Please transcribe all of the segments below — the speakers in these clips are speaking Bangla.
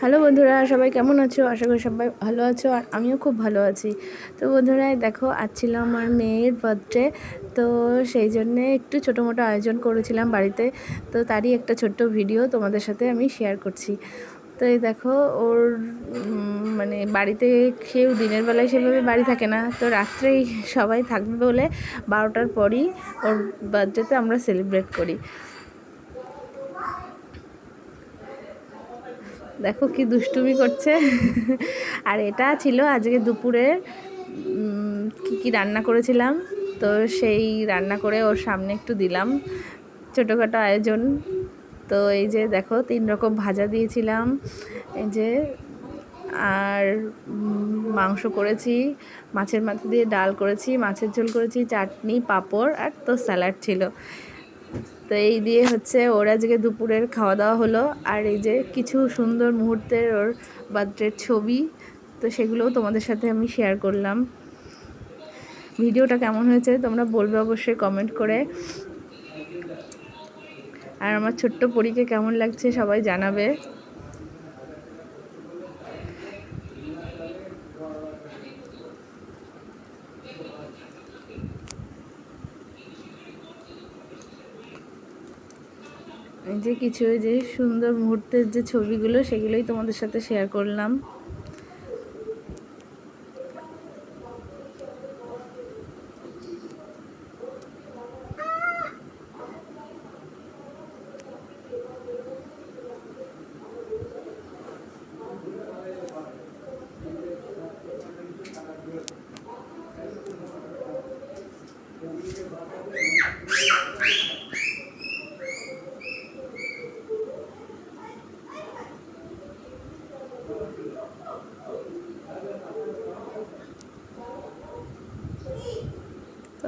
হ্যালো বন্ধুরা, সবাই কেমন আছো? আশা করি সবাই ভালো আছো আর আমিও খুব ভালো আছি। তো বন্ধুরা দেখো, আজ ছিল আমার মেয়ের বার্থডে তো সেই জন্যে একটু ছোটো মোটো আয়োজন করেছিলাম বাড়িতে। তো তারই একটা ছোট্ট ভিডিও তোমাদের সাথে আমি শেয়ার করছি। তো এই দেখো, ওর মানে বাড়িতে কেউ দিনের বেলায় সেভাবে বাড়ি থাকে না। তো রাত্রেই সবাই থাকবে বলে বারোটার পরই ওর বার্থডেতে আমরা সেলিব্রেট করি। দেখো কি দুষ্টুমি করছে। আর এটা ছিল আজকে দুপুরে কি কি রান্না করেছিলাম, তো সেই রান্না করে ওর সামনে একটু দিলাম। ছোটোখাটো আয়োজন। তো এই যে দেখো, তিন রকম ভাজা দিয়েছিলাম। এই যে, আর মাংস করেছি, মাছের মাথা দিয়ে ডাল করেছি, মাছের ঝোল করেছি, চাটনি, পাঁপড়, আর তো স্যালাড ছিল। তো এই দিয়ে হচ্ছে ওর আজকে দুপুরের খাওয়া দাওয়া হলো। আর এই যে কিছু সুন্দর মুহূর্তের ওর বার্থডের ছবি, তো সেগুলোও তোমাদের সাথে আমি শেয়ার করলাম। ভিডিওটা কেমন হয়েছে তোমরা বলবে অবশ্যই কমেন্ট করে। আর আমার ছোট্ট পরীকে কেমন লাগছে সবাই জানাবে। যে কিছু যে সুন্দর মুহূর্তের যে ছবিগুলো সেগুলোই তোমাদের সাথে শেয়ার করলাম।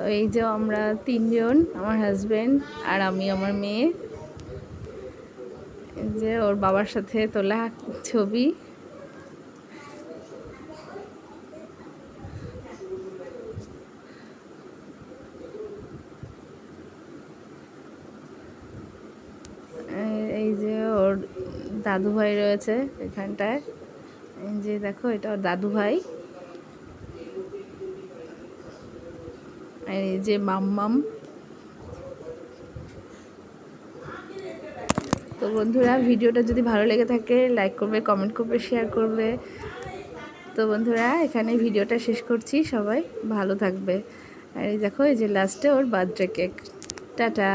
তো এই যে আমরা তিনজন, আমার হাজব্যান্ড আর আমি, আমার মেয়ে। যে ওর বাবার সাথে তোলা ছবি। এই যে ওর দাদু ভাই রয়েছে এখানটায়। যে দেখো, এটা ওর দাদু ভাই আর এই যে মাম্মাম। তো বন্ধুরা, ভিডিওটা যদি ভালো লেগে থাকে লাইক করবে কমেন্ট করবে শেয়ার করবে। তো বন্ধুরা, এখানে ভিডিওটা শেষ করছি সবাই। ভালো থাকবে। আর এই দেখো, এই যে লাস্টে ওর বার্থডে কেক টাটা।